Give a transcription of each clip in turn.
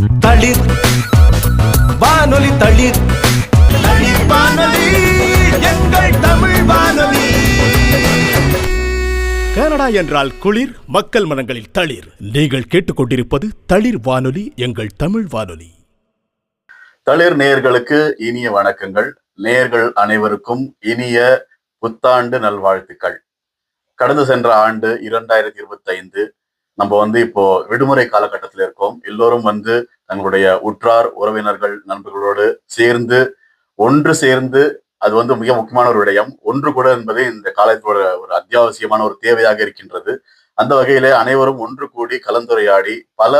தளிர் வானொலி தளிர். தளிர் வானொலி எங்கள் தமிழ் வானொலி. கனடா என்றால் குளிர் மக்கள் மனங்களில் தளிர். நீங்கள் கேட்டுக்கொண்டிருப்பது தளிர் வானொலி எங்கள் தமிழ் வானொலி. தளிர் நேயர்களுக்கு இனிய வணக்கங்கள். நேயர்கள் அனைவருக்கும் இனிய புத்தாண்டு நல்வாழ்த்துக்கள். கடந்து சென்ற ஆண்டு இரண்டாயிரத்தி இருபத்தி ஐந்து நம்ம வந்து இப்போ விடுமுறை காலகட்டத்தில் இருக்கோம். எல்லோரும் வந்து தங்களுடைய உற்றார் உறவினர்கள் நண்பர்களோடு சேர்ந்து ஒன்று சேர்ந்து அது வந்து மிக முக்கியமான ஒரு விடயம். ஒன்று கூட என்பது இந்த காலத்தோட ஒரு அத்தியாவசியமான ஒரு தேவையாக இருக்கின்றது. அந்த வகையிலே அனைவரும் ஒன்று கூடி கலந்துரையாடி பல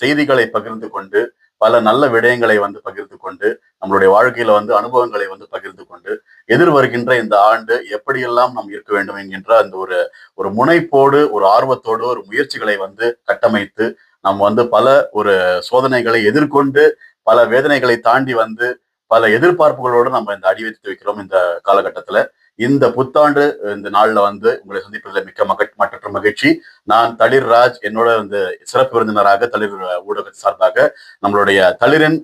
செய்திகளை பகிர்ந்து கொண்டு பல நல்ல விடயங்களை வந்து பகிர்ந்து கொண்டு நம்மளுடைய வாழ்க்கையில வந்து அனுபவங்களை வந்து பகிர்ந்து கொண்டு எதிர் வருகின்ற இந்த ஆண்டு எப்படியெல்லாம் நாம் இருக்க வேண்டும் என்கின்ற அந்த ஒரு ஒரு முனைப்போடு ஒரு ஆர்வத்தோடு ஒரு முயற்சிகளை வந்து கட்டமைத்து நாம் வந்து பல ஒரு சோதனைகளை எதிர்கொண்டு பல வேதனைகளை தாண்டி வந்து பல எதிர்பார்ப்புகளோடு நம்ம இந்த அடி வைத்து வைக்கிறோம் இந்த காலகட்டத்துல. இந்த புத்தாண்டு இந்த நாள்ல வந்து உங்களை சந்திப்பதில் மிக்க மக மற்ற மகிழ்ச்சி. நான் தளிர் ராஜ் என்னோட வந்து சிறப்பு விருந்தினராக தளிர் ஊடக சார்பாக நம்மளுடைய தளிரின்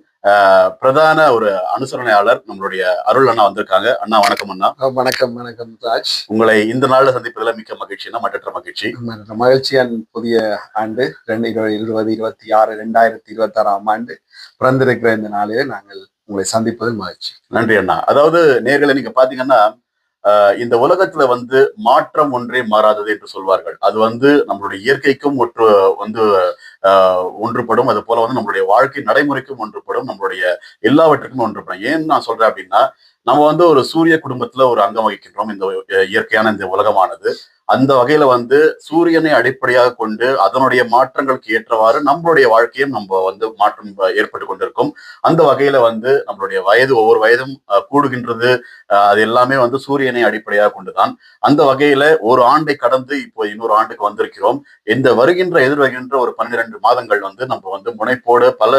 பிரதான ஒரு அனுசரணையாளர் நம்மளுடைய அருள் அண்ணா வந்திருக்காங்க. அண்ணா வணக்கம் அண்ணா. வணக்கம் வணக்கம் ராஜ். உங்களை இந்த நாள்ல சந்திப்பதில் மிக்க மகிழ்ச்சினா மற்ற மகிழ்ச்சி. மகிழ்ச்சியான புதிய ஆண்டு ரெண்டு இரு- இருபது இருபத்தி ஆறு ரெண்டாயிரத்தி இருபத்தி ஆறாம் ஆண்டு பிறந்திருக்கிற இந்த நாளிலே நாங்கள் உங்களை சந்திப்பதில் மகிழ்ச்சி. நன்றி அண்ணா. அதாவது நேர்களை நீங்க பாத்தீங்கன்னா இந்த உலகத்துல வந்து மாற்றம் ஒன்றே மாறாதது என்று சொல்வார்கள். அது வந்து நம்மளுடைய இயற்கைக்கும் ஒற்று வந்து ஆஹ், ஒன்றுபடும். அது போல வந்து நம்மளுடைய வாழ்க்கை நடைமுறைக்கும் ஒன்றுபடும். நம்மளுடைய எல்லாவற்றுக்கும் ஒன்றுபடும். ஏன் நான் சொல்றேன் அப்படின்னா நம்ம வந்து ஒரு சூரிய குடும்பத்துல ஒரு அங்கம் வகிக்கின்றோம். இந்த இயற்கையான இந்த உலகமானது. அந்த வகையில வந்து சூரியனை அடிப்படையாக கொண்டு அதனுடைய மாற்றங்களுக்கு ஏற்றவாறு நம்மளுடைய வாழ்க்கையும் நம்ம வந்து மாற்றம் ஏற்பட்டு கொண்டிருக்கும். அந்த வகையில வந்து நம்மளுடைய வயது ஒவ்வொரு வயதும் கூடுகின்றது. அஹ், அது எல்லாமே வந்து சூரியனை அடிப்படையாக கொண்டுதான். அந்த வகையில ஒரு ஆண்டை கடந்து இப்போ இன்னொரு ஆண்டுக்கு வந்திருக்கிறோம். இந்த வருகின்ற எதிர்வருகின்ற ஒரு பன்னிரண்டு மாதங்கள் வந்து நம்ம வந்து முனைப்போடு பல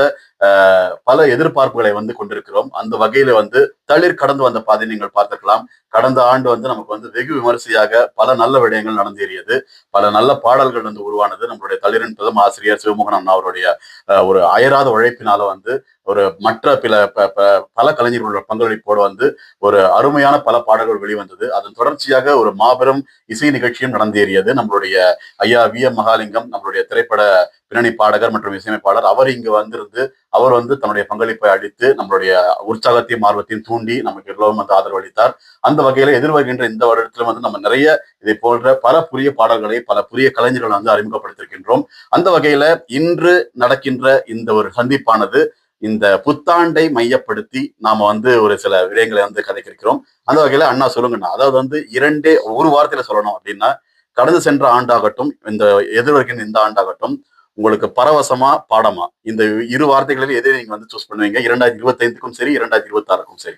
பல எதிர்பார்ப்புகளை வந்து கொண்டிருக்கிறோம். அந்த வகையில வந்து தளிர் கடந்து வந்த பாதை நீங்கள் பார்த்திருக்கலாம். கடந்த ஆண்டு வந்து நமக்கு வந்து வெகு விமரிசையாக பல நல்ல விடயங்கள் நடந்தேறியது. பல நல்ல பாடல்கள் வந்து உருவானது. நம்மளுடைய தளிரின் பிரதம ஆசிரியர் சிவமோகன் அண்ணா அவருடைய அஹ், ஒரு அயராத உழைப்பினால வந்து ஒரு மற்ற பில ப- ப- பல கலைஞர்களோட பங்களிப்போடு வந்து ஒரு அருமையான பல பாடல்கள் வெளிவந்தது. அதன் தொடர்ச்சியாக ஒரு மாபெரும் இசை நிகழ்ச்சியும் நடந்தேறியது. நம்மளுடைய ஐயா வி. எம். மகாலிங்கம் நம்மளுடைய திரைப்பட பின்னணி பாடகர் மற்றும் இசையமைப்பாளர் அவர் இங்கு வந்திருந்து அவர் வந்து தன்னுடைய பங்களிப்பை அளித்து நம்மளுடைய உற்சாகத்தையும் ஆர்வத்தையும் தூண்டி நமக்கு எல்லோரும் வந்து ஆதரவு அளித்தார். அந்த வகையில எதிர்வருகின்ற இந்த வருடத்திலும் வந்து நம்ம நிறைய இதை போன்ற பல புதிய பாடல்களை பல புதிய கலைஞர்களை வந்து அறிமுகப்படுத்திருக்கின்றோம். அந்த வகையில இன்று நடக்கின்ற இந்த ஒரு சந்திப்பானது இந்த புத்தாண்டை மையப்படுத்தி நாம வந்து ஒரு சில விடயங்களை வந்து கதைக்கிறோம். அந்த வகையில அண்ணா சொல்லுங்கண்ணா அதாவது வந்து இரண்டே ஒரு வார்த்தையில சொல்லணும் அப்படின்னா கடந்து சென்ற ஆண்டாகட்டும் இந்த எதிர்வருகின்ற இந்த ஆண்டாகட்டும் உங்களுக்கு பரவசமா பாடமா இந்த இரு வார்த்தைகளில் எதை நீங்க வந்து சூஸ் பண்ணுவீங்க? இரண்டாயிரத்தி இருபத்தி ஐந்துக்கும் சரி இரண்டாயிரத்தி இருபத்தி ஆறுக்கும் சரி.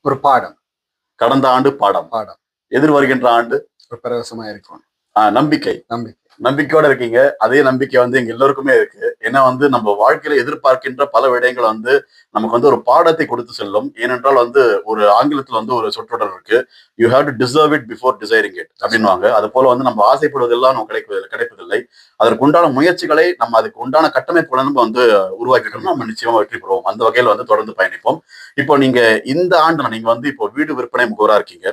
ஒரு பாடம். கடந்த ஆண்டு பாடம். பாடம். எதிர் வருகின்ற ஆண்டு? ஒரு பரவசமா இருக்கும். நம்பிக்கை. நம்பிக்கை. நம்பிக்கையோட இருக்கீங்க. அதே நம்பிக்கை வந்து எங்க எல்லோருக்குமே இருக்கு. ஏன்னா வந்து நம்ம வாழ்க்கையில எதிர்பார்க்கின்ற பல விடயங்கள் வந்து நமக்கு வந்து ஒரு பாடத்தை கொடுத்து செல்லும். ஏனென்றால் வந்து ஒரு ஆங்கிலத்துல வந்து ஒரு சொற்றொடர் இருக்கு. You have to deserve it before desiring it அப்படின்வாங்க அது போல வந்து நம்ம ஆசைப்படுவதெல்லாம் நம்ம கிடைப்பதில்லை கிடைப்பதில்லை. அதற்கு உண்டான முயற்சிகளை நம்ம அதுக்கு உண்டான கட்டமைப்புகளை நம்ம வந்து உருவாக்கிட்டோம்னா நம்ம நிச்சயமா வெற்றி பெறுவோம். அந்த வகையில் வந்து தொடர்ந்து பயணிப்போம். இப்போ நீங்க இந்த ஆண்டு நீங்க வந்து இப்போ வீடு விற்பனை முகவரா இருக்கீங்க.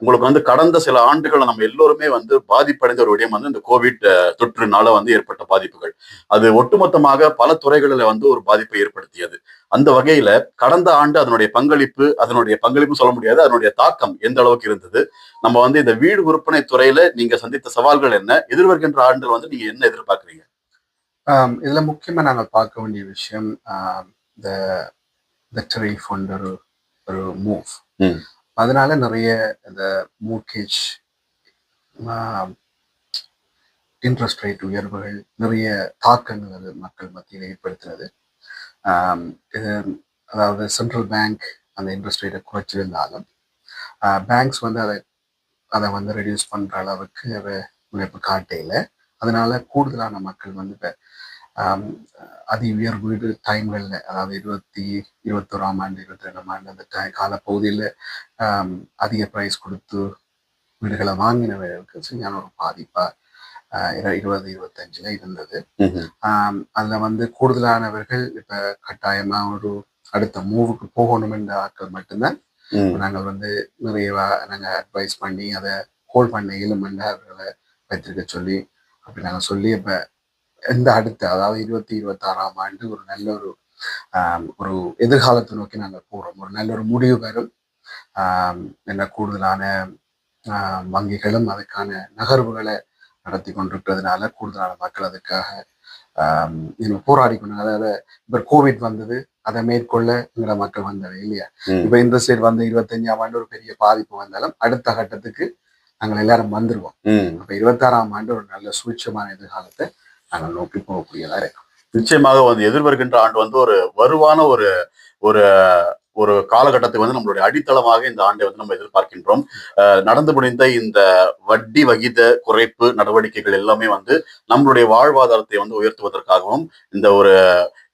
உங்களுக்கு வந்து கடந்த சில ஆண்டுகள் நம்ம எல்லோருமே வந்து பாதிப்படைந்த ஒரு விடயம் வந்து இந்த கோவிட் தொற்றுனால வந்து ஏற்பட்ட பாதிப்புகள். அது ஒட்டுமொத்தமாக பல துறைகளில் வந்து ஒரு பாதிப்பை ஏற்படுத்தியது. அந்த வகையில கடந்த ஆண்டு அதனுடைய பங்களிப்பு அதனுடைய பங்களிப்பு சொல்ல முடியாது அதனுடைய தாக்கம் எந்த அளவுக்கு இருந்தது நம்ம வந்து இந்த வீடு விற்பனை துறையில நீங்க சந்தித்த சவால்கள் என்ன எதிர்வருகின்ற ஆண்டில் வந்து நீங்க என்ன எதிர்பார்க்கறீங்க? இதுல முக்கியமா நாங்கள் பார்க்க வேண்டிய விஷயம் இந்த டெரிஃப் ஒரு ஒரு மூவ். அதனால நிறைய இந்த மூர்கேஜ் இன்ட்ரெஸ்ட் ரேட் உயர்வுகள் நிறைய தாக்கங்கள் அது மக்கள் மத்தியில் ஏற்படுத்தினது இது அதாவது சென்ட்ரல் பேங்க் அந்த இன்ட்ரெஸ்ட் ரேட்டை குறைச்சிருந்தாலும் பேங்க்ஸ் வந்து அதை அதை வந்து ரெடியூஸ் பண்ணுற அளவுக்கு அதை முனைப்பு காட்டையில் அதனால கூடுதலான மக்கள் வந்து இப்போ அதி உயர் வீடு டைம்களில் அதாவது இருபத்தி இருபத்தோராம் ஆண்டு இருபத்தி ரெண்டாம் ஆண்டு அந்த டை காலப்பகுதியில் அதிக ப்ரைஸ் கொடுத்து வீடுகளை வாங்கினவர்களுக்கு சரியான ஒரு பாதிப்பாக இருபது இருபத்தஞ்சுல இருந்தது. அதுல வந்து கூடுதலானவர்கள் இப்ப கட்டாயமா ஒரு அடுத்த மூவுக்கு போகணும் என்ற ஆட்கள் மட்டும்தான். நாங்கள் வந்து நிறைய வா- நாங்க அட்வைஸ் பண்ணி அதை ஹோல்ட் பண்ண இயலுமென்று அவர்களை வைத்திருக்க சொல்லி அப்படி நாங்க சொல்லி இப்ப எந்த அடுத்த அதாவது இருபத்தி இருபத்தாறாம் ஆண்டு ஒரு நல்ல ஒரு ஒரு எதிர்காலத்தை நோக்கி நாங்கள் போறோம். ஒரு நல்ல ஒரு முடிவு பெறும் ஆம், என்ன கூடுதலான வங்கிகளும் அதுக்கான நகர்வுகளை நடத்தி கொண்டிருக்கிறதுனால கூடுதலான மக்கள் அதுக்காக போராடி கொண்டு அதாவது இப்ப கோவிட் வந்தது அதை மேற்கொள்ள எங்களோட மக்கள் வந்தவை இல்லையா. இப்ப இந்த சைடு வந்த இருபத்தஞ்சாம் ஆண்டு ஒரு பெரிய பாதிப்பு வந்தாலும் அடுத்த கட்டத்துக்கு நாங்கள் எல்லாரும் வந்துருவோம். அப்ப இருபத்தாறாம் ஆண்டு ஒரு நல்ல சூட்சமான எதிர்காலத்தை நாங்கள் நோக்கி போகக்கூடியதா இருக்கும் நிச்சயமாக வந்து எதிர்வருகின்ற ஆண்டு வந்து ஒரு வலுவான ஒரு ஒரு ஒரு காலகட்டத்தை வந்து நம்மளுடைய அடித்தளமாக இந்த ஆண்டை வந்து நம்ம எதிர்பார்க்கின்றோம். அஹ் நடந்து முடிந்த இந்த வட்டி வகித குறைப்பு நடவடிக்கைகள் எல்லாமே வந்து நம்மளுடைய வாழ்வாதாரத்தை வந்து உயர்த்துவதற்காகவும் இந்த ஒரு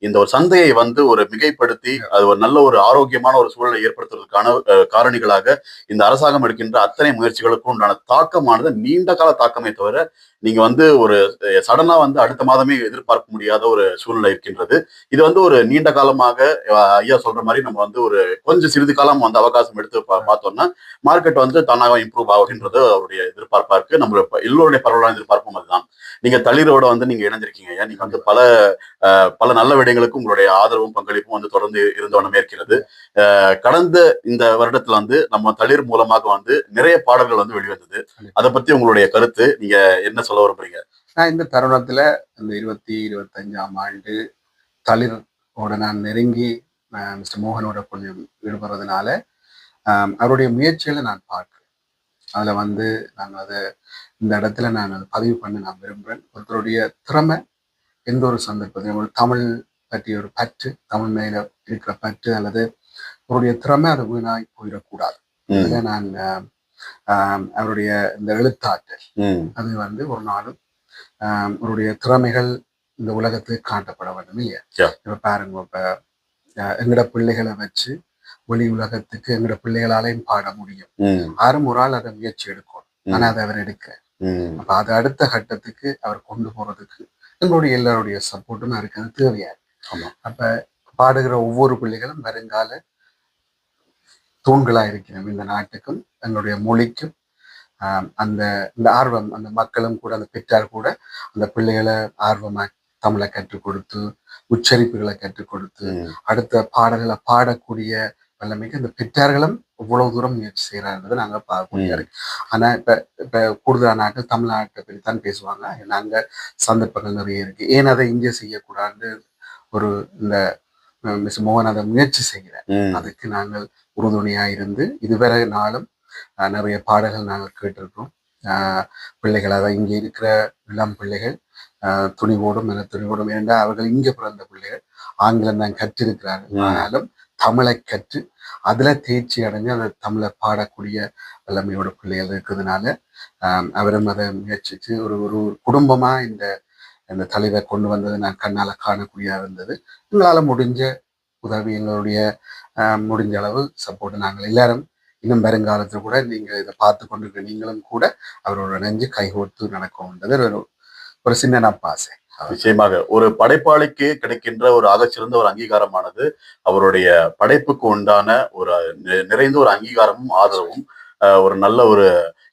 இந்த ஒரு சந்தையை வந்து ஒரு மிகைப்படுத்தி அது ஒரு நல்ல ஒரு ஆரோக்கியமான ஒரு சூழலை ஏற்படுத்துவதற்கான காரணிகளாக இந்த அரசாங்கம் எடுக்கின்ற அத்தனை முயற்சிகளுக்கும் உண்டான தாக்கமானது நீண்ட கால தாக்கமே தவிர நீங்க வந்து ஒரு சடனா வந்து அடுத்த மாதமே எதிர்பார்க்க முடியாத ஒரு சூழ்நிலை இருக்கின்றது. இது வந்து ஒரு நீண்ட காலமாக ஐயா சொல்ற மாதிரி நம்ம வந்து ஒரு கொஞ்சம் சிறிது காலம் வந்து அவகாசம் எடுத்து பார்த்தோம்னா மார்க்கெட் வந்து தானாக இம்ப்ரூவ் ஆகுன்றது அவருடைய எதிர்பார்ப்பா இருக்கு. ப- எல்லோருடைய பரவலான எதிர்பார்ப்பும் அதுதான். நீங்க தளிரோட வந்து நீங்க இணைஞ்சிருக்கீங்க ஐயா. நீங்க வந்து பல பல நல்ல விடயங்களுக்கு உங்களுடைய ஆதரவும் பங்களிப்பும் வந்து தொடர்ந்து இருந்த வண்ணமே இருக்கிறது கடந்த இந்த வருடத்துல வந்து நம்ம தளிர் மூலமாக வந்து நிறைய பாடல்கள் வந்து வெளிவந்தது. அதை பத்தி உங்களுடைய கருத்து நீங்க என்ன சொல்ல விரும்புறீங்க? நான் இந்த தருணத்துல இந்த இருபத்தி இருபத்தஞ்சாம் ஆண்டு தளிரோட நான் நெருங்கி மிஸ்டர் மோகனோட கொஞ்சம் ஈடுபடுறதுனால அவருடைய முயற்சிகளை நான் பார்க்கிறேன். அதுல வந்து நான் அதை இந்த இடத்துல நான் அதை பதிவு பண்ண நான் விரும்புகிறேன் ஒருத்தருடைய திறமை எந்த ஒரு சந்தர்ப்பத்திலும் ஒரு தமிழ் பற்றிய ஒரு பற்று தமிழ் மேல இருக்கிற பற்று அல்லது அவருடைய திறமை அது வீணாய் போயிடக்கூடாது. ம், அதுல நான் அவருடைய இந்த எழுத்தாற்றல் அது வந்து ஒரு நாளும் அவருடைய திறமைகள் இந்த உலகத்துக்கு காட்டப்பட வேண்டும் இல்லையா. இப்ப பாருங்க இப்ப எங்கட பிள்ளைகளை வச்சு வெளி உலகத்துக்கு எங்கட பிள்ளைகளாலையும் பாட முடியும். யாரும் ஒரு ஆள் அதை முயற்சி எடுக்கணும். ம். ஆனா அதை அவர் எடுக்க. அப்ப அது அடுத்த கட்டத்துக்கு அவர் கொண்டு போறதுக்கு எங்களுடைய எல்லாருடைய சப்போர்ட்டும் அதுக்கு அது தேவையா. அப்ப பாடுகிற ஒவ்வொரு பிள்ளைகளும் வருங்கால தூண்களா இருக்கிறோம் இந்த நாட்டுக்கும் எங்களுடைய மொழிக்கும் அந்த இந்த ஆர்வம் அந்த மக்களும் கூட அந்த பெற்றார் கூட அந்த பிள்ளைகளை ஆர்வமா தமிழை கற்றுக் கொடுத்து உச்சரிப்புகளை கற்றுக் கொடுத்து. அடுத்த பாடல்களை பாடக்கூடிய வல்லமைக்கு அந்த பெற்றார்களும் இவ்வளவு தூரம் முயற்சி செய்யறாங்கிறத நாங்க பார்க்கக்கூடிய இருக்கு ஆனா இப்ப இப்ப கூடுதலான நாட்கள் தமிழ்நாட்டை பற்றி தான் பேசுவாங்க. நாங்க சந்தர்ப்பங்கள் நிறைய இருக்கு. ஏன் அதை இங்கே செய்யக்கூடாதுன்னு ஒரு இந்த மிஸ் மோகன் அதை முயற்சி செய்கிறார் ம். அதுக்கு நாங்கள் உறுதுணையா இருந்து இதுவரை நாளும் நிறைய பாடல்கள் நாங்கள் கேட்டிருக்கிறோம் பிள்ளைகள் அதாவது இங்கே இருக்கிற இளம் பிள்ளைகள் துணிவோடும் என துணிவோடும் ஏனென்றா அவர்கள் இங்கே பிறந்த பிள்ளைகள் ஆங்கிலம் தான் கற்றிருக்கிறார்கள். ஆனாலும் தமிழை கற்று அதுல தேர்ச்சி அடைஞ்சு அந்த தமிழை பாடக்கூடிய வல்லமையோட பிள்ளைகள் இருக்கிறதுனால ஆஹ், அவரும் அதை முயற்சிச்சு ஒரு ஒரு குடும்பமா இந்த அந்த தலைவர் கொண்டு வந்ததை நான் கண்ணால் காணக்கூடியதாக இருந்தது. எங்களால் முடிஞ்ச உதவி எங்களுடைய முடிஞ்ச அளவு சப்போர்ட் நாங்கள் எல்லாரும் இன்னும் வருங்காலத்தில் கூட நீங்கள் இதை பார்த்து கொண்டிருக்க நீங்களும் கூட அவரோட நெஞ்சு கைகோர்த்து நடக்கும்ன்றது ஒரு ஒரு சின்ன நப்பாசை. நிச்சயமாக ஒரு படைப்பாளிக்கு கிடைக்கின்ற ஒரு ஆகச்சிறந்த ஒரு அங்கீகாரமானது அவருடைய படைப்புக்கு உண்டான ஒரு நிறைந்த ஒரு அங்கீகாரமும் ஆதரவும் ஒரு நல்ல ஒரு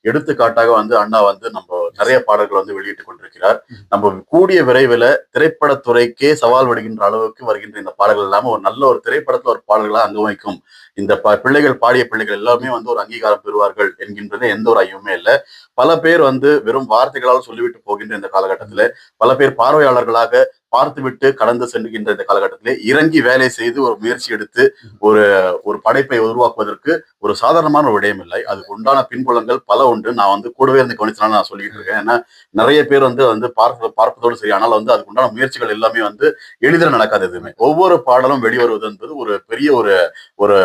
எடுத்துக்காட்டாக வந்து அண்ணா வந்து நம்ம நிறைய பாடல்கள் வந்து வெளியிட்டுக் கொண்டிருக்கிறார். நம்ம கூடிய விரைவில் திரைப்படத்துறைக்கே சவால் விடுகின்ற அளவுக்கு வருகின்ற இந்த பாடல்கள் இல்லாம ஒரு நல்ல ஒரு திரைப்படத்துல ஒரு பாடல்களா அங்கமைக்கும் இந்த ப- பிள்ளைகள் பாடிய பிள்ளைகள் எல்லாமே வந்து ஒரு அங்கீகாரம் பெறுவார்கள் என்கின்றது எந்த ஒரு ஐயமே இல்லை. பல பேர் வந்து வெறும் வார்த்தைகளால் சொல்லிவிட்டு போகின்ற இந்த காலகட்டத்துல பல பேர் பார்வையாளர்களாக பார்த்துவிட்டு கடந்து செல்கின்ற இந்த காலகட்டத்திலே இறங்கி வேலை செய்து ஒரு முயற்சி எடுத்து ஒரு ஒரு படைப்பை உருவாக்குவதற்கு ஒரு சாதாரணமான ஒரு விடயம் இல்லை அதுக்கு உண்டான பின்புலங்கள் பல உண்டு. நான் வந்து கூடவே இருந்து கவனிச்சனால நான் சொல்லிட்டு இருக்கேன். ஏன்னா நிறைய பேர் வந்து வந்து பார்ப்ப பார்ப்பதோடு சரி. ஆனால் வந்து அதுக்கு உண்டான முயற்சிகள் எல்லாமே வந்து எளிதில் நடக்காது எதுவுமே. ஒவ்வொரு பாடலும் வெளிவருவது என்பது ஒரு பெரிய ஒரு ஒரு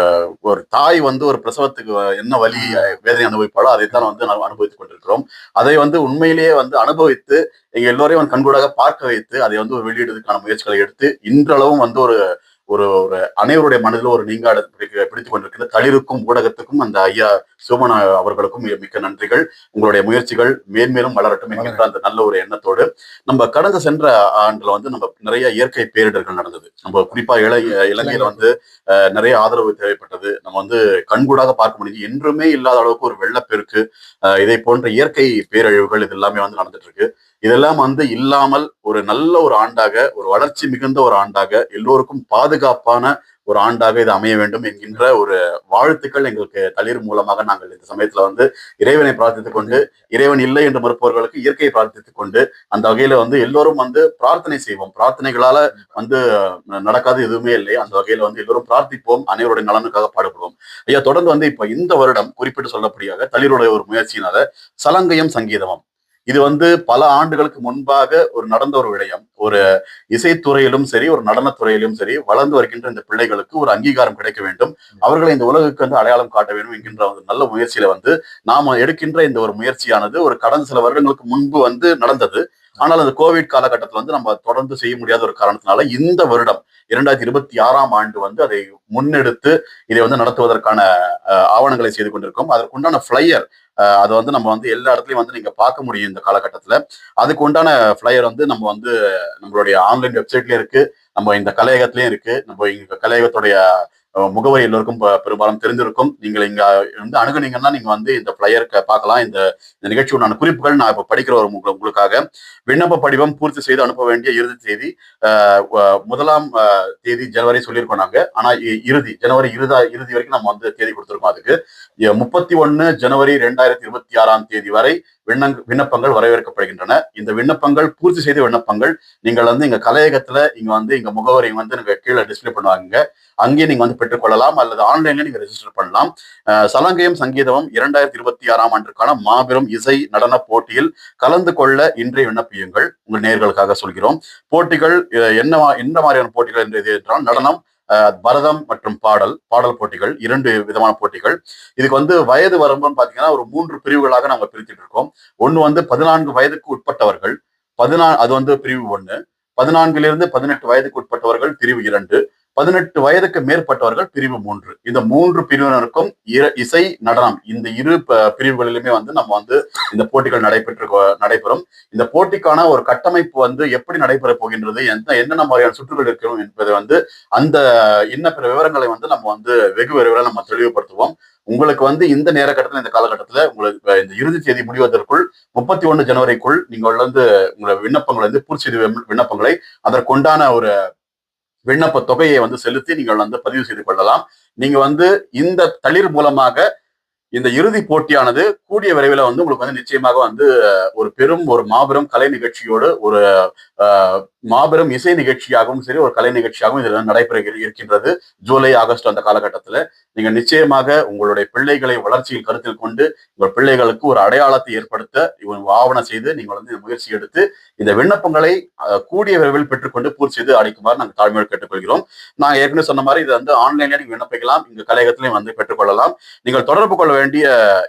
ஒரு தாய் வந்து ஒரு பிரசவத்துக்கு என்ன வலி வேதனை அனுபவிப்பாளோ அதைத்தான் வந்து நாம் அனுபவித்துக் கொண்டிருக்கிறோம். அதை வந்து உண்மையிலேயே வந்து அனுபவித்து எங்க எல்லோரையும் அவன் கண்கூடாக பார்க்க வைத்து அதை வந்து ஒரு வெளியிடுவதற்கான முயற்சிகளை எடுத்து இன்றளவும் வந்து ஒரு ஒரு ஒரு அனைவருடைய மனதில் ஒரு நீங்காட பிடிக்க- பிடித்துக் கொண்டிருக்கிற தளிருக்கும் ஊடகத்துக்கும் அந்த ஐயா சிவமன அவர்களுக்கும் மிக- மிக்க நன்றிகள். உங்களுடைய முயற்சிகள் மேன்மேலும் வளரட்டும் என்கின்ற அந்த நல்ல ஒரு எண்ணத்தோடு. நம்ம கடந்த சென்ற ஆண்டுல வந்து நம்ம நிறைய இயற்கை பேரிடர்கள் நடந்தது. நம்ம குறிப்பா இள இலங்கையில வந்து நிறைய ஆதரவு தேவைப்பட்டது. நம்ம வந்து கண்கூடாக பார்க்க முடியுது. என்றுமே இல்லாத அளவுக்கு ஒரு வெள்ளப்பெருக்கு இதை போன்ற இயற்கை பேரழிவுகள் இது எல்லாமே வந்து நடந்துட்டு இருக்கு இதெல்லாம் வந்து இல்லாமல் ஒரு நல்ல ஒரு ஆண்டாக ஒரு வளர்ச்சி மிகுந்த ஒரு ஆண்டாக எல்லோருக்கும் பாதுகாப்பான ஒரு ஆண்டாக இது அமைய வேண்டும் என்கின்ற ஒரு வாழ்த்துக்கள் எங்களுக்கு தளிர் மூலமாக நாங்கள் இந்த சமயத்துல வந்து இறைவனை பிரார்த்தித்துக் கொண்டு இறைவன் இல்லை என்று மறுப்பவர்களுக்கு இயற்கையை பிரார்த்தித்துக் கொண்டு அந்த வகையில வந்து எல்லோரும் வந்து பிரார்த்தனை செய்வோம். பிரார்த்தனைகளால வந்து நடக்காது எதுவுமே இல்லை. அந்த வகையில வந்து எல்லோரும் பிரார்த்திப்போம். அனைவருடைய நலனுக்காக பாடுபடுவோம். ஐயா தொடர்ந்து வந்து இப்ப இந்த வருடம் குறிப்பிட்டு சொல்லப்படியாக தளிருடைய ஒரு முயற்சியினால சலங்கையும் சங்கீதமும். இது வந்து பல ஆண்டுகளுக்கு முன்பாக ஒரு நடந்த ஒரு விடயம். ஒரு இசைத்துறையிலும் சரி ஒரு நடனத்துறையிலும் சரி வளர்ந்து வருகின்ற இந்த பிள்ளைகளுக்கு ஒரு அங்கீகாரம் கிடைக்க வேண்டும். அவர்களை இந்த உலகுக்கு வந்து அடையாளம் காட்ட வேண்டும் என்கின்ற ஒரு நல்ல முயற்சியில வந்து நாம எடுக்கின்ற இந்த ஒரு முயற்சியானது ஒரு கடந்த சில வருடங்களுக்கு முன்பு வந்து நடந்தது. ஆனால் அந்த கோவிட் காலகட்டத்தில் வந்து நம்ம தொடர்ந்து செய்ய முடியாத ஒரு காரணத்தினால இந்த வருடம் இரண்டாயிரத்தி இருபத்தி ஆறாம் ஆண்டு வந்து அதை முன்னெடுத்து இதை வந்து நடத்துவதற்கான ஆவணங்களை செய்து கொண்டிருக்கோம். அதற்குண்டான ஃபிளையர் அதை வந்து நம்ம வந்து எல்லா இடத்துலயும் வந்து நீங்க பார்க்க முடியும் இந்த காலகட்டத்துல. அதுக்கு உண்டான ஃப்ளையர் வந்து நம்ம வந்து நம்மளுடைய ஆன்லைன் வெப்சைட்லயும் இருக்கு. நம்ம இந்த கலையகத்திலயும் இருக்கு. நம்ம இங்க கலையகத்துடைய முகவரி எல்லோருக்கும் பெரும்பாலும் தெரிஞ்சிருக்கும் நீங்கள் இங்க வந்து அணுகுனீங்கன்னா நீங்க வந்து இந்த ஃப்ளையர் பார்க்கலாம். இந்த இந்த நிகழ்ச்சி உண்டான குறிப்புகள் நான் இப்ப படிக்கிற ஒரு உங்களுக்காக விண்ணப்ப படிவம் பூர்த்தி செய்து அனுப்ப வேண்டிய இறுதி தேதி முதலாம் தேதி ஜனவரி சொல்லியிருக்கோம் நாங்க. ஆனா இறுதி ஜனவரி இறுதா இறுதி வரைக்கும் நம்ம வந்து தேதி கொடுத்துருக்கோம் அதுக்கு. முப்பத்தி ஒன்னு ஜனவரி ரெண்டாயிரத்தி இருபத்தி ஆறாம் தேதி வரை விண்ணங் விண்ணப்பங்கள் வரவேற்கப்படுகின்றன. இந்த விண்ணப்பங்கள் பூர்த்தி செய்த விண்ணப்பங்கள் நீங்கள் வந்து இங்க கலையகத்துல இங்க வந்து இங்க முகவரி வந்து நீங்க கீழே டிஸ்பிளே பண்ணுவாங்க அங்கேயே நீங்க வந்து பெற்றுக்கொள்ளலாம் அல்லது ஆன்லைன்ல நீங்க ரெஜிஸ்டர் பண்ணலாம். அஹ் சங்கீதமும் இரண்டாயிரத்தி இருபத்தி ஆறாம் ஆண்டுக்கான மாபெரும் இசை நடன போட்டியில் கலந்து கொள்ள இன்றைய விண்ணப்பியுங்கள். உங்கள் நேர்களுக்காக சொல்கிறோம். போட்டிகள் என்ன என்ன மாதிரியான போட்டிகள் என்று என்றால் நடனம் பரதம் மற்றும் பாடல் பாடல் போட்டிகள் இரண்டு விதமான போட்டிகள். இதுக்கு வந்து வயது வரம்புன்னு பாத்தீங்கன்னா ஒரு மூன்று பிரிவுகளாக நாங்க பிரித்துட்டு இருக்கோம். ஒன்னு வந்து பதினான்கு வயதுக்கு உட்பட்டவர்கள் பதினா அது வந்து பிரிவு ஒன்று பதினான்கிலிருந்து பதினெட்டு வயதுக்கு உட்பட்டவர்கள் பிரிவு இரண்டு பதினெட்டு வயதுக்கு மேற்பட்டவர்கள் பிரிவு மூன்று. இந்த மூன்று பிரிவினருக்கும் இசை நடனம் இந்த இரு ப- பிரிவுகளிலுமே வந்து நம்ம வந்து இந்த போட்டிகள் நடைபெற்று நடைபெறும். இந்த போட்டிக்கான ஒரு கட்டமைப்பு வந்து எப்படி நடைபெற போகின்றது எந்த என்னென்ன மாதிரியான சுற்றுகள் இருக்கணும் என்பதை வந்து அந்த இன்ன பிற விவரங்களை வந்து நம்ம வந்து வெகு விரைவில் நம்ம தெளிவுபடுத்துவோம். உங்களுக்கு வந்து இந்த நேர கட்டத்தில் இந்த காலகட்டத்துல உங்களுக்கு இந்த இறுதி தேதி முடிவதற்குள் முப்பத்தி ஒன்று ஜனவரிக்குள் நீங்கள் வந்து உங்களை விண்ணப்பங்களை வந்து பூர்த்தி விண்ணப்பங்களை அதற்குண்டான ஒரு விண்ணப்ப தொகையை வந்து செலுத்தி நீங்கள் வந்து பதிவு செய்து கொள்ளலாம். நீங்க வந்து இந்த தளிர் மூலமாக இந்த இறுதி போட்டியானது கூடிய விரைவில் வந்து உங்களுக்கு வந்து நிச்சயமாக வந்து ஒரு பெரும் ஒரு மாபெரும் கலை நிகழ்ச்சியோடு ஒரு மாபெரும் இசை நிகழ்ச்சியாகவும் சரி ஒரு கலை நிகழ்ச்சியாகவும் இதில் நடைபெற இருக்கின்றது. ஜூலை ஆகஸ்ட் அந்த காலகட்டத்தில். நீங்க நிச்சயமாக உங்களுடைய பிள்ளைகளை வளர்ச்சியில் கருத்தில் கொண்டு உங்கள் பிள்ளைகளுக்கு ஒரு அடையாளத்தை ஏற்படுத்த இவன் ஆவணம் செய்து நீங்கள் வந்து முயற்சி எடுத்து இந்த விண்ணப்பங்களை கூடிய விரைவில் பெற்றுக்கொண்டு பூர்த்தி செய்து அளிக்குமாறு நாங்கள் தாழ்மையோடு கேட்டுக்கொள்கிறோம். நான் ஏற்கனவே சொன்ன மாதிரி இது வந்து ஆன்லைன்ல நீங்கள் விண்ணப்பிக்கலாம். இங்க கலையகத்திலையும் வந்து பெற்றுக்கொள்ளலாம். நீங்கள் தொடர்பு கொள்ள வேண்டிய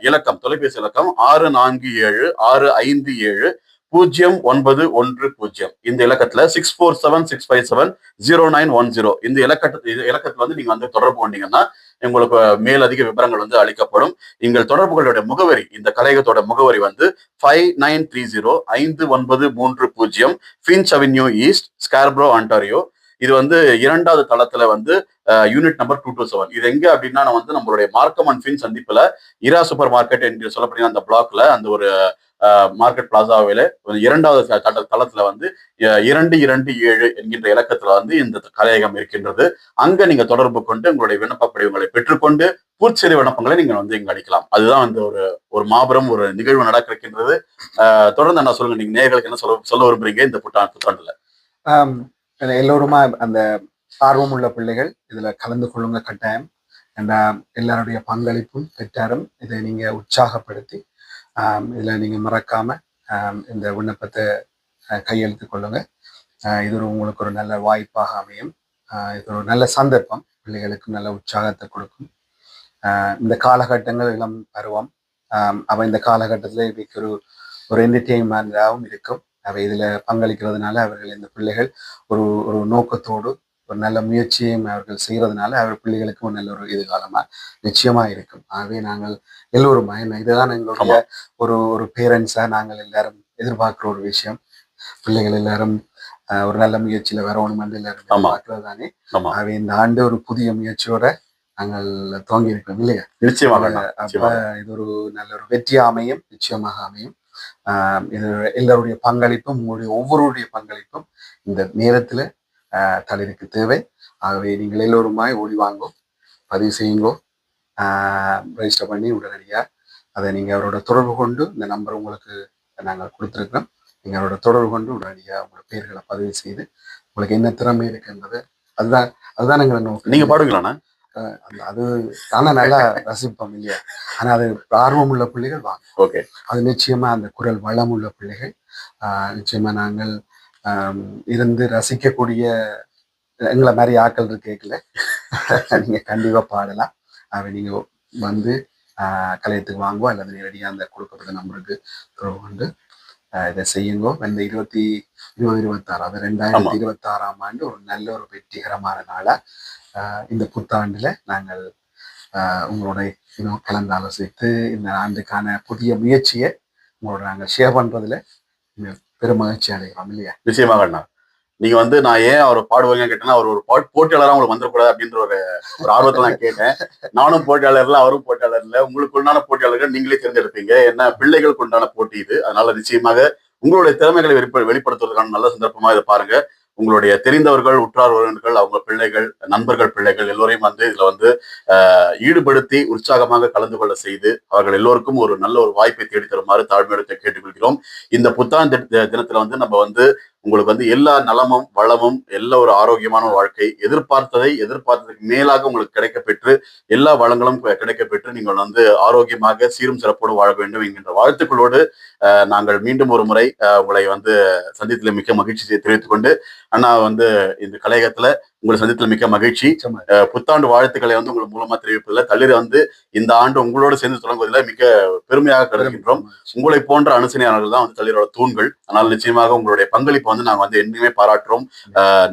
இலக்கம் தொலைபேசி இலக்கம் ஆறு நான்கு ஏழு ஆறு ஐந்து ஏழு பூஜ்ஜியம் ஒன்பது ஒன்று பூஜ்ஜியம் இந்த இலக்கத்துல six four seven six five seven zero nine one zero இந்த இலக்கத்து இலக்கத்துல வந்து நீங்க வந்து தொடர்பு கொண்டீங்கன்னா உங்களுக்கு மேலதிக விவரங்கள் வந்து அளிக்கப்படும். எங்கள் தொடர்புகளுடைய முகவரி இந்த கலையகத்தோட முகவரி வந்து ஃபைவ் நைன் த்ரீ ஜீரோ ஐந்து ஒன்பது மூன்று பூஜ்ஜியம் Finch Avenue East Scarborough Ontario இது வந்து இரண்டாவது தளத்துல வந்து unit number two two seven இது எங்க அப்படின்னா நான் வந்து நம்மளுடைய மார்க்கம் அண்ட் ஃபின் சந்திப்புல இரா சூப்பர் மார்க்கெட் என்று சொல்லப்படுகிற அந்த பிளாக்ல அந்த ஒரு மார்க்கெட் பிளாசாவில ஒரு இரண்டாவது தளத்துல வந்து இரண்டு இரண்டு ஏழு என்கின்ற இலக்கத்துல வந்து இந்த கலையகம் இருக்கின்றது. அங்க நீங்க தொடர்பு கொண்டு உங்களுடைய விண்ணப்ப படிவங்களை பெற்றுக்கொண்டு பூச்செறி விண்ணப்பங்களை நீங்க வந்து இங்க அளிக்கலாம். அதுதான் வந்து ஒரு ஒரு மாபெரும் ஒரு நிகழ்வு நடக்க இருக்கின்றது அஹ், தொடர்ந்து என்ன சொல்லுங்க நீங்க நேர்களுக்கு என்ன சொல்ல சொல்ல விரும்புறீங்க இந்த புத்தாண்டு புத்தாண்டுல? எல்லோருமா அந்த ஆர்வம் உள்ள பிள்ளைகள் இதுல கலந்து கொள்ளுங்க கட்டாயம். எல்லாருடைய பங்களிப்பும் பெற்றாரும் இதை நீங்க உற்சாகப்படுத்தி இதில் நீங்கள் மறக்காம இந்த விண்ணப்பத்தை அஹ், கையெழுத்து கொள்ளுங்க. அஹ், இது ஒரு உங்களுக்கு ஒரு நல்ல வாய்ப்பாக அமையும். இது ஒரு நல்ல சந்தர்ப்பம். பிள்ளைகளுக்கு நல்ல உற்சாகத்தை கொடுக்கும். இந்த காலகட்டங்கள் இளம் பருவம். ஆம், அவ இந்த காலகட்டத்தில் இவைக்கு ஒரு ஒரு என்டர்டெயின்மெண்டாகவும் இருக்கும். அவை இதில் பங்களிக்கிறதுனால அவர்கள் இந்த பிள்ளைகள் ஒரு ஒரு நோக்கத்தோடு ஒரு நல்ல முயற்சியும் அவர்கள் செய்யறதுனால அவர் பிள்ளைகளுக்கு ஒரு நல்ல ஒரு எதிர்காலமா நிச்சயமா இருக்கும். ஆகவே நாங்கள் எல்லோருமா இதுதான் எங்களுடைய ஒரு ஒரு பேரண்ட்ஸா நாங்கள் எல்லாரும் எதிர்பார்க்கிற ஒரு விஷயம். பிள்ளைகள் எல்லாரும் ஒரு நல்ல முயற்சியில வரணும் என்று எல்லாரும் ஆமா. எதிர்பார்க்கிறது தானே ஆகவே இந்த ஆண்டு ஒரு புதிய முயற்சியோட நாங்கள் துவங்கி இருக்கோம் இல்லையா? நிச்சயமாக அப்ப நிச்சயமாக. இது ஒரு நல்ல ஒரு வெற்றி அமையும் நிச்சயமாக அமையும். ஆஹ் இது எல்லாருடைய பங்களிப்பும் உங்களுடைய ஒவ்வொருடைய பங்களிப்பும் இந்த நேரத்துல தளிருக்கு தேவை. ஆகவே நீங்கள் எல்லோருமாய் ஓடி வாங்கோ பதிவு செய்யுங்கோ. ரெஜிஸ்டர் பண்ணி உடனடியா அதை நீங்க அவரோட தொடர்பு கொண்டு இந்த நம்பர் உங்களுக்கு நாங்கள் கொடுத்துருக்கோம் நீங்க அவரோட தொடர்பு கொண்டு உடனடியா உங்களோட பேர்களை பதிவு செய்து உங்களுக்கு என்ன திறமை இருக்குன்றது அதுதான் அதுதான் எங்களை நோக்கம் நீங்க பாடுங்களாண்ணா அது தானே நல்லா ரசிப்போம் இல்லையா? ஆனா அது ஆர்வம் உள்ள பிள்ளைகள் வாங்க. ஓகே. அது நிச்சயமா அந்த குரல் வளம் உள்ள பிள்ளைகள். ஆஹ் நிச்சயமா நாங்கள் இருந்து ரசிக்கக்கூடிய எங்களை மாதிரி ஆட்கள் இருக்கல நீங்க கண்டிப்பா பாடலாம். அவை நீங்க வந்து கலையத்துக்கு வாங்குவோம் அல்லது நேரடியாக அந்த கொடுக்கப்பட்ட நம்பருக்கு தொடர்பு கொண்டு இதை செய்யுங்கோ. இந்த இருபத்தி இருபது இருபத்தாறு அது ரெண்டாயிரத்தி இருபத்தி ஆறாம் ஆண்டு ஒரு நல்ல ஒரு வெற்றிகரமான நாளா இந்த புத்தாண்டுல நாங்கள் உங்களோட இன்னும் கலந்து ஆலோசித்து இந்த ஆண்டுக்கான புதிய முயற்சியை உங்களோட நாங்கள் ஷேர் பண்றதுல பெரும் மகிழ்ச்சி அடைகிறோம் இல்லையா? நிச்சயமாக அண்ணா. நீங்க வந்து நான் ஏன் அவர் பாடுவாங்க கேட்டேன்னா அவர் ஒரு பாட் போட்டியாளரா உங்களுக்கு வந்துடக்கூடாது அப்படின்ற ஒரு ஒரு ஆர்வத்தை நான் கேட்டேன். நானும் போட்டியாளர் இல்ல அவரும் போட்டியாளர் இல்லை உங்களுக்கு உண்டான போட்டியாளர்கள் நீங்களே தேர்ந்தெடுப்பீங்க. என்ன பிள்ளைகளுக்கு உண்டான போட்டி இது. அதனால நிச்சயமாக உங்களுடைய திறமைகளை வெளிப்ப வெளிப்படுத்துவதற்கான நல்ல சந்தர்ப்பமா இதை பாருங்க. உங்களுடைய தெரிந்தவர்கள் உற்றார் உறவினர்கள் அவங்க பிள்ளைகள் நண்பர்கள் பிள்ளைகள் எல்லோரையும் வந்து இதுல வந்து ஆஹ், ஈடுபடுத்தி உற்சாகமாக கலந்து கொள்ள செய்து அவர்கள் எல்லோருக்கும் ஒரு நல்ல ஒரு வாய்ப்பை தேடி தருமாறு தாழ்மையோடு கேட்டுக்கொள்கிறோம். இந்த புத்தாண்டு தினத்துல வந்து நம்ம வந்து உங்களுக்கு வந்து எல்லா நலமும் வளமும் எல்லா ஒரு ஆரோக்கியமான ஒரு வாழ்க்கை எதிர்பார்த்ததை எதிர்பார்த்ததுக்கு மேலாக உங்களுக்கு கிடைக்கப்பெற்று எல்லா வளங்களும் கிடைக்கப்பெற்று நீங்கள் வந்து ஆரோக்கியமாக சீரும் சிறப்போடு வாழ வேண்டும் என்கின்ற வாழ்த்துக்களோடு நாங்கள் மீண்டும் ஒரு முறை உங்களை வந்து சந்தித்துல மிக்க மகிழ்ச்சி தெரிவித்துக் கொண்டு அண்ணா வந்து இந்த கலையகத்துல உங்களை சந்தித்துல மிக்க மகிழ்ச்சி. புத்தாண்டு வாழ்த்துக்களை வந்து உங்களுக்கு மூலமா தெரிவிப்பதில் தளிர் வந்து இந்த ஆண்டு உங்களோடு சேர்ந்து தொடங்குவதில் மிக பெருமையாக கருதுகின்றோம். உங்களை போன்ற அனுசனையாளர்கள் தான் வந்து தளிரோட தூண்கள். அதனால் நிச்சயமாக உங்களுடைய பங்களிப்பை வந்து நாங்க வந்து என்னைக்குமே பாராட்டுறோம்.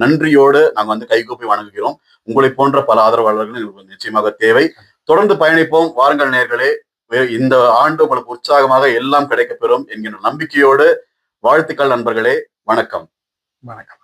நன்றியோடு நாங்க வந்து கைகூப்பி வணங்குகிறோம். உங்களை போன்ற பல ஆதரவாளர்கள் எங்களுக்கு நிச்சயமாக தேவை. தொடர்ந்து பயணிப்போம். வாருங்கள் நேர்களே. இந்த ஆண்டு உங்களுக்கு உற்சாகமாக எல்லாம் கிடைக்கப்பெறும் என்கின்ற நம்பிக்கையோடு வாழ்த்துக்கள் நண்பர்களே. வணக்கம். வணக்கம்.